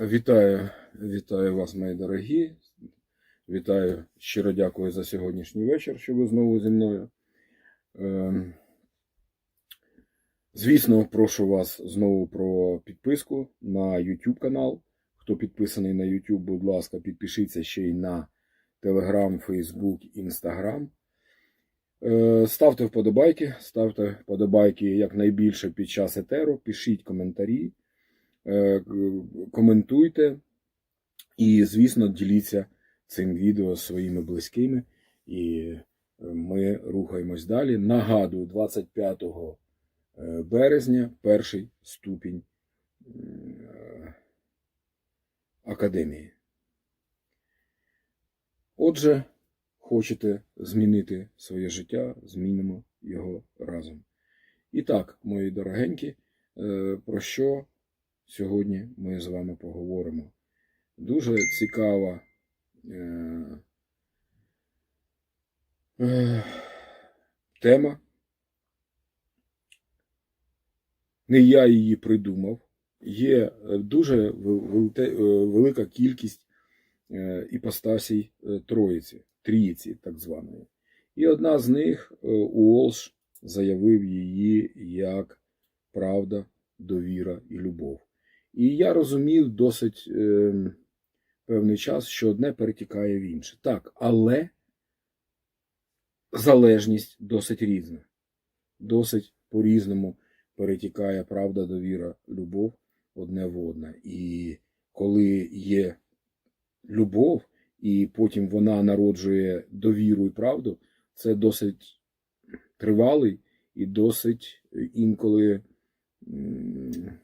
Вітаю, вітаю вас, мої дорогі. Вітаю, щиро дякую за сьогоднішній вечір, що ви знову зі мною. Ем, Звісно, прошу вас знову про підписку на YouTube канал. Хто підписаний на YouTube, будь ласка, підпишіться ще й на Telegram, Facebook, Instagram. Е, Ставте вподобайки, ставте вподобайки якнайбільше під час етеру, пишіть коментарі, коментуйте і, звісно, діліться цим відео зі своїми близькими. І е, ми рухаємось далі. Нагадую, 25 е, березня перший ступінь е, академії. Отже, хочете змінити своє життя, змінимо його разом. І так, мої дорогенькі, е, про що сьогодні ми з вами поговоримо? Дуже цікава е, е, тема. Не я її придумав. Є е, дуже е, велика кількість іпостасій Троїці, Трійці, так званої. І одна з них Уолш заявив її як правда, довіра і любов. І я розумів досить е, певний час, що одне перетікає в інше. Так, але залежність досить різна. Досить по-різному перетікає правда, довіра, любов одне в одне. І коли є любов, і потім вона народжує довіру і правду, це досить тривалий і досить інколи м,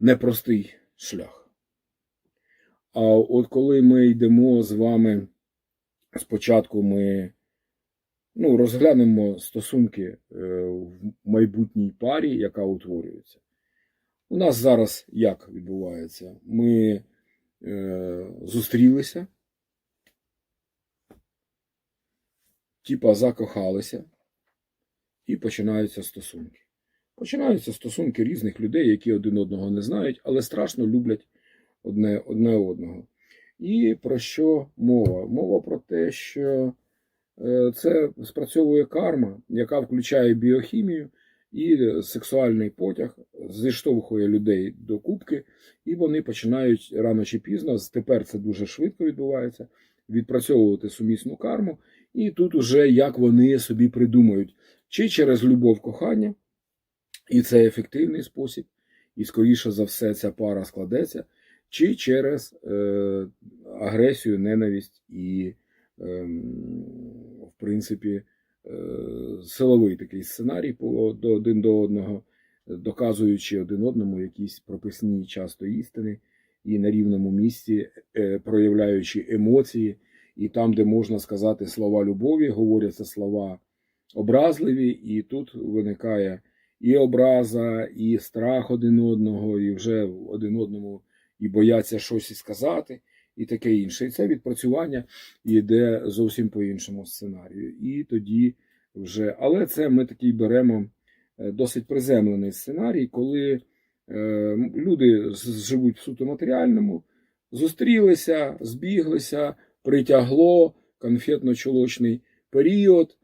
непростий шлях. А от коли ми йдемо з вами, спочатку ми ну, розглянемо стосунки е, в майбутній парі, яка утворюється. У нас зараз як відбувається? Ми е, зустрілися, типа закохалися, і починаються стосунки. Починаються стосунки різних людей, які один одного не знають, але страшно люблять одне, одне одного. І про що мова? Мова про те, що е, це спрацьовує карма, яка включає біохімію і сексуальний потяг, зіштовхує людей до кубки, і вони починають рано чи пізно, тепер це дуже швидко відбувається, відпрацьовувати сумісну карму. І тут уже як вони собі придумають, чи через любов кохання, і це ефективний спосіб, і скоріше за все ця пара складеться, чи через е, агресію, ненависть і, е, в принципі, е, силовий такий сценарій по, до, один до одного, доказуючи один одному якісь прописні часто істини, і на рівному місці е, проявляючи емоції, і там, де можна сказати слова любові, говоряться слова образливі, і тут виникає і образа, і страх один одного, і вже один одному і бояться щось і сказати, і таке інше. І це відпрацювання йде зовсім по іншому сценарію. І тоді вже, але це ми такий беремо е, досить приземлений сценарій, коли е, люди живуть в суто матеріальному, зустрілися, збіглися, притягло конфетно-чолочний період,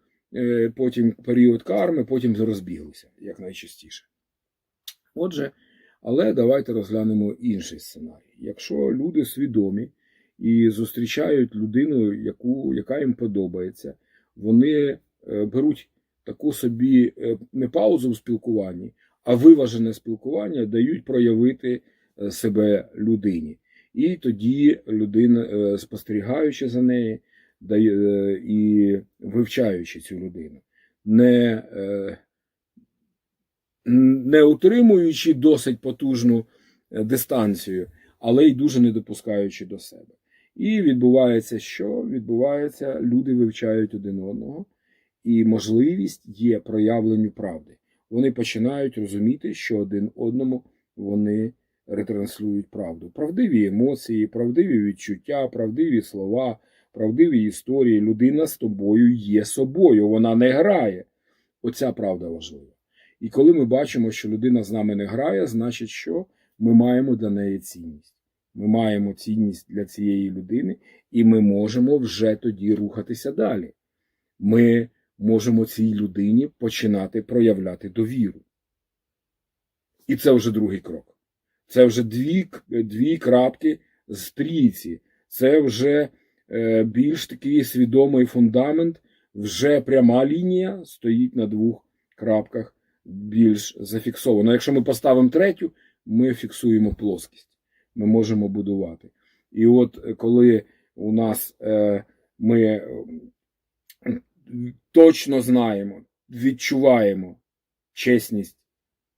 потім період карми, потім розбіглися, як найчастіше. Отже, але давайте розглянемо інший сценарій. Якщо люди свідомі і зустрічають людину, яку, яка їм подобається, вони е, беруть таку собі е, не паузу в спілкуванні, а виважене спілкування дають проявити е, себе людині. І тоді людина, е, спостерігаючи за нею е, і вивчаючи цю людину, не, е, не утримуючи досить потужну е, дистанцію, але й дуже не допускаючи до себе. І відбувається що? Відбувається, люди вивчають один одного, і можливість є проявленню правди. Вони починають розуміти, що один одному вони ретранслюють правду. Правдиві емоції, правдиві відчуття, правдиві слова, правдиві історії. Людина з тобою є собою, вона не грає. Оця правда важлива. І коли ми бачимо, що людина з нами не грає, значить, що ми маємо для неї цінність. Ми маємо цінність для цієї людини, і ми можемо вже тоді рухатися далі. Ми можемо цій людині починати проявляти довіру. І це вже другий крок. Це вже дві, дві крапки з трійці. Це вже більш такий свідомий фундамент, вже пряма лінія стоїть на двох крапках більш зафіксовано. Якщо ми поставимо третю, ми фіксуємо плоскість. Ми можемо будувати. І от е, коли у нас е, ми е, точно знаємо, відчуваємо чесність,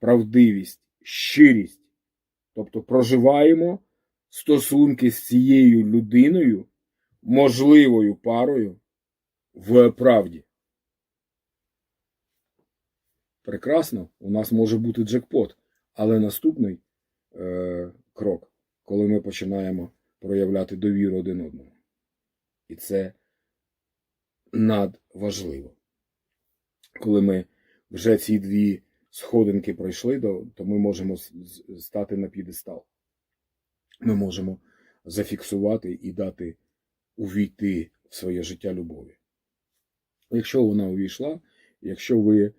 правдивість, щирість, тобто проживаємо стосунки з цією людиною, можливою парою в правді. Прекрасно, у нас може бути джекпот, але наступний е, крок, коли ми починаємо проявляти довіру один одному. І це надважливо. Коли ми вже ці дві сходинки пройшли, то, ми можемо стати на підестал. Ми можемо зафіксувати і дати увійти в своє життя любові. Якщо вона увійшла, якщо ви е,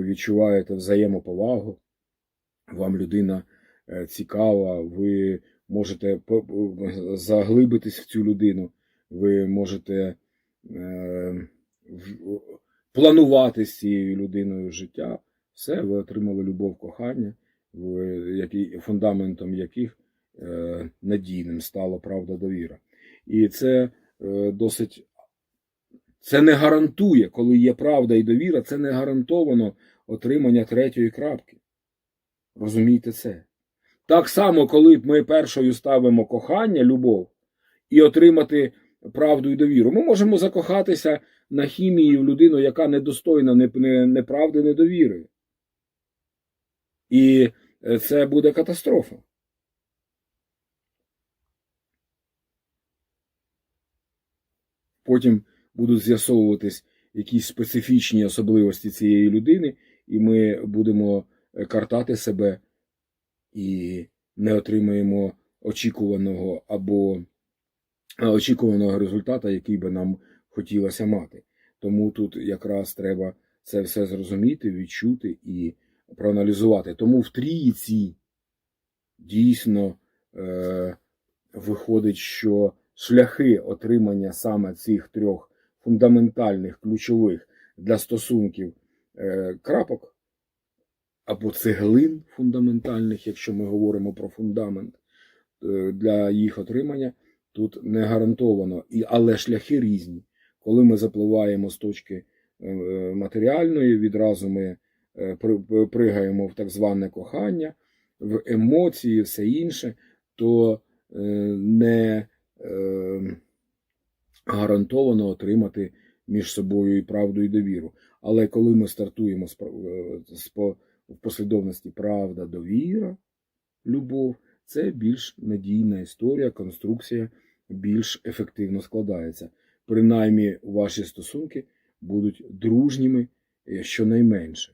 відчуваєте взаємоповагу, вам людина е, цікава, ви можете по- заглибитись в цю людину, ви можете е, планувати з цією людиною життя, все, ви отримали любов кохання, фундаментом яких е, надійним стала правда довіра. І це е, досить. Це не гарантує, коли є правда і довіра, це не гарантовано отримання третьої крапки. Розумійте це. Так само, коли ми першою ставимо кохання, любов, і отримати правду і довіру, ми можемо закохатися на хімії в людину, яка недостойна не, не, не правди, не довіри. І е, це буде катастрофа. Потім будуть з'ясовуватись якісь специфічні особливості цієї людини, і ми будемо е, картати себе і не отримаємо очікуваного або е, очікуваного результата, який би нам хотілося мати. Тому тут якраз треба це все зрозуміти, відчути і проаналізувати. Тому в трійці дійсно е, виходить, що шляхи отримання саме цих трьох фундаментальних ключових для стосунків е, крапок або цеглин фундаментальних, якщо ми говоримо про фундамент е, для їх отримання, тут не гарантовано, але шляхи різні. Коли ми запливаємо з точки е, матеріальної, відразу ми пригаємо в так зване кохання, в емоції, все інше, то не гарантовано отримати між собою і правду, і довіру. Але коли ми стартуємо е, в послідовності правда, довіра, любов, це більш надійна історія, конструкція більш ефективно складається. Принаймні, ваші стосунки будуть дружніми е, щонайменше.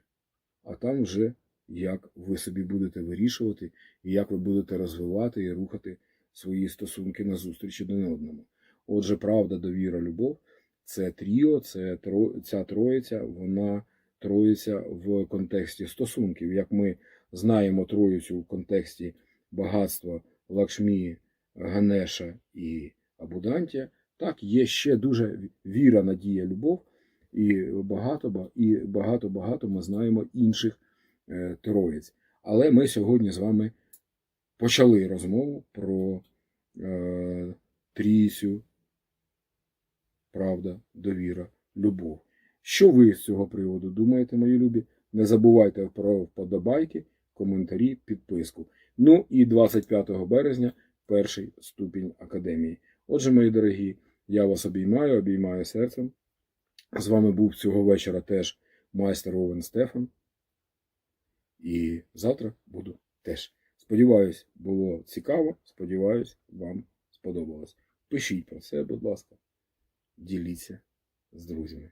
А там вже як ви собі будете вирішувати, і як ви будете розвивати і рухати свої стосунки назустріч один одному. Отже, правда, довіра, любов це тріо, це тро, ця троїця, вона троїця в контексті стосунків. Як ми знаємо троїцю в контексті багатства Лакшмі, Ганеша і Абудантія, так є ще дуже віра, надія, любов, і багато і багато багато ми знаємо інших е, троїць. Але ми сьогодні з вами почали розмову про е, трійцю, правда, довіра, любов. Що ви з цього приводу думаєте, мої любі? Не забувайте про вподобайки, коментарі, підписку. Ну і 25 березня перший ступінь академії. Отже, мої дорогі, я вас обіймаю, обіймаю серцем. З вами був цього вечора теж майстер Овен Стефан. І завтра буду теж. Сподіваюсь, було цікаво. Сподіваюсь, вам сподобалось. Пишіть про це, будь ласка. Діліться з друзями.